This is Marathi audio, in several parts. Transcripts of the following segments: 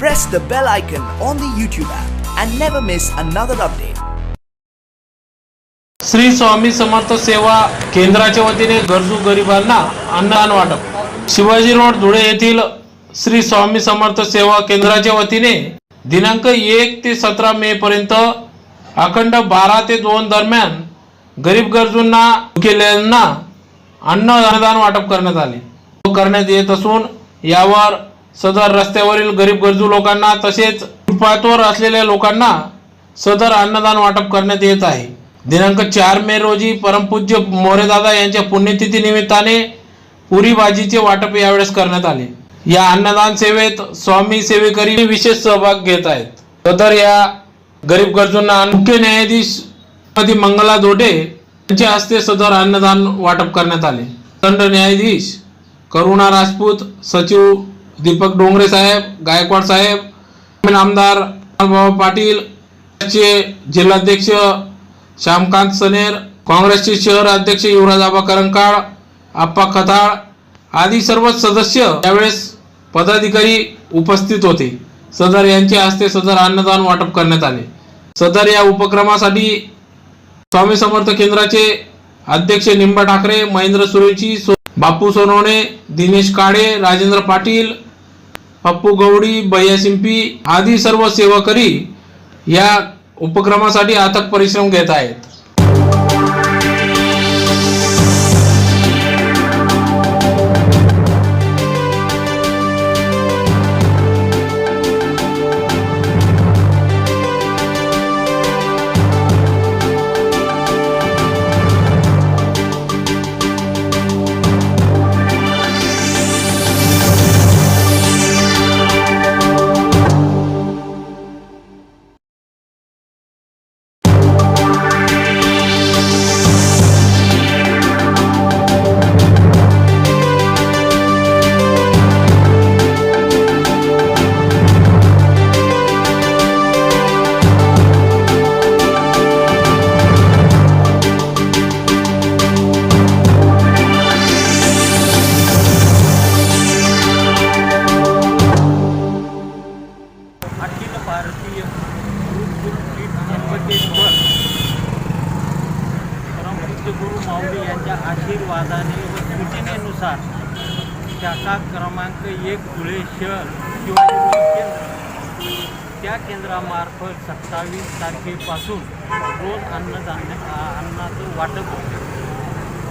Press the bell icon on the YouTube app and never miss another update. Shri Swami Samarth सेवा केंद्राच्या वतीने गरजू गरिबांना अन्नदान वाटप शिवाजी रोड धुळे येथील श्री स्वामी समर्थ सेवा केंद्राच्या वतीने दिनांक एक ते सतरा मे पर्यंत अखंड बारा ते दोन दरम्यान गरीब गरजूंना केल्यांना अन्न अन्नदान वाटप करण्यात आले करण्यात येत असून यावर सदर रस्त्यावरील गरीब गरजू लोकांना तसेच फुटपाथवर असलेल्या लोकांना सदर अन्नदान वाटप करण्यात येत आहे. दिनांक चार मे रोजी परमपूज्य मोरेदादा यांच्या पुण्यतिथी निमित्ताने पुरी भाजीचे वाटप यावेळेस करण्यात आले. या अन्नदान सेवेत स्वामी सेवेकरी विशेष सहभाग घेत आहेत. सदर या गरीब गरजूंना मुख्य न्यायाधीश श्रीमती मंगला दोडे यांच्या हस्ते सदर अन्नदान वाटप करण्यात आले. दंड न्यायाधीश करुणा राजपूत सचिव दीपक डोंगरे साहेब गायकवाड साहेब आमदार पाटील चे जिल्हाध्यक्ष श्यामकांत सनेर काँग्रेसचे शहर अध्यक्ष युवराज आबा करंकाळ आप्पा खताळ आदी सर्व सदस्य यावेळेस पदाधिकारी उपस्थित होते. सदर यांच्या हस्ते सदर अन्नदान वाटप करण्यात आले. सदर या उपक्रमासाठी स्वामी समर्थ केंद्राचे अध्यक्ष निंबा ठाकरे महेंद्र सुरेची सो बापू सोनवणे दिनेश काळे राजेंद्र पाटील पप्पू गवडी भैया सिंपी आदी सर्व सेवकरी या उपक्रमासाठी अथक परिश्रम घेत आहेत. परमपूज्य गुरु माऊली यांच्या आशीर्वादाने व सूचनेनुसार शाखा क्रमांक एक धुळे शहर शिवाजी केंद्र. त्या केंद्रामार्फत सत्तावीस तारखेपासून रोज अन्नधान्य अन्नाचं वाटप होते.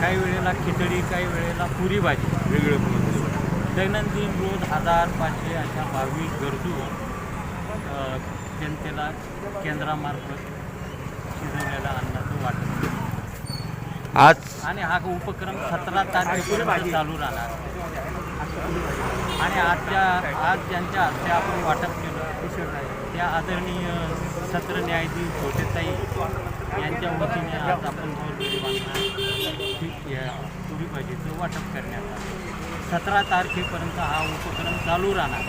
काही वेळेला खिचडी काही वेळेला पुरी भाजी. वेगळे दैनंदिन रोज हजार पाचशे अशा बावीस गरजू जनतेला केंद्रामार्फत शिजवलेल्या अन्नाचं वाटप आज आणि हा उपक्रम सतरा तारखेपर्यंत चालू राहणार. आणि आजच्या आज ज्यांच्या हस्ते आपण वाटप केलं त्या आदरणीय सत्र न्यायाधीश छोटेताई यांच्या वतीने आज आपण गोरगरिबांना ही- पुरी भाजीचं वाटप करण्यात आलं. सतरा तारखेपर्यंत हा उपक्रम चालू राहणार.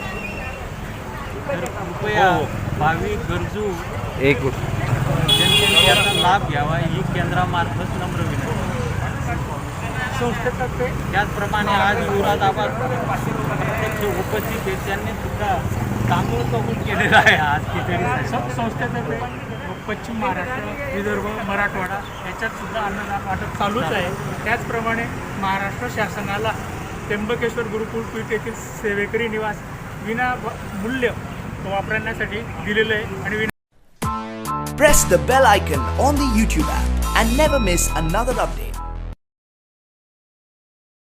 तर कृपया भाविक गरजू एक जनतेने याचा लाभ घ्यावा. ही केंद्रामार्फत नम्र विनंती. संस्थेतर्फे त्याचप्रमाणे आज प्रत्यक्ष उपस्थित आहेत त्यांनी सुद्धा तांदूळ कबूल केलेला आहे आज सब संस्थेतर्फे पश्चिम महाराष्ट्र विदर्भ मराठवाडा याच्यात सुद्धा अन्नदान वाटप चालूच आहे त्याचप्रमाणे महाराष्ट्र शासनाला त्र्यंबकेश्वर गुरुकुल पीठ येथील सेवेकरी निवास विना मूल्य वापरण्यासाठी दिलेलं आहे आणि विना Press the bell icon on the YouTube app and never miss another update.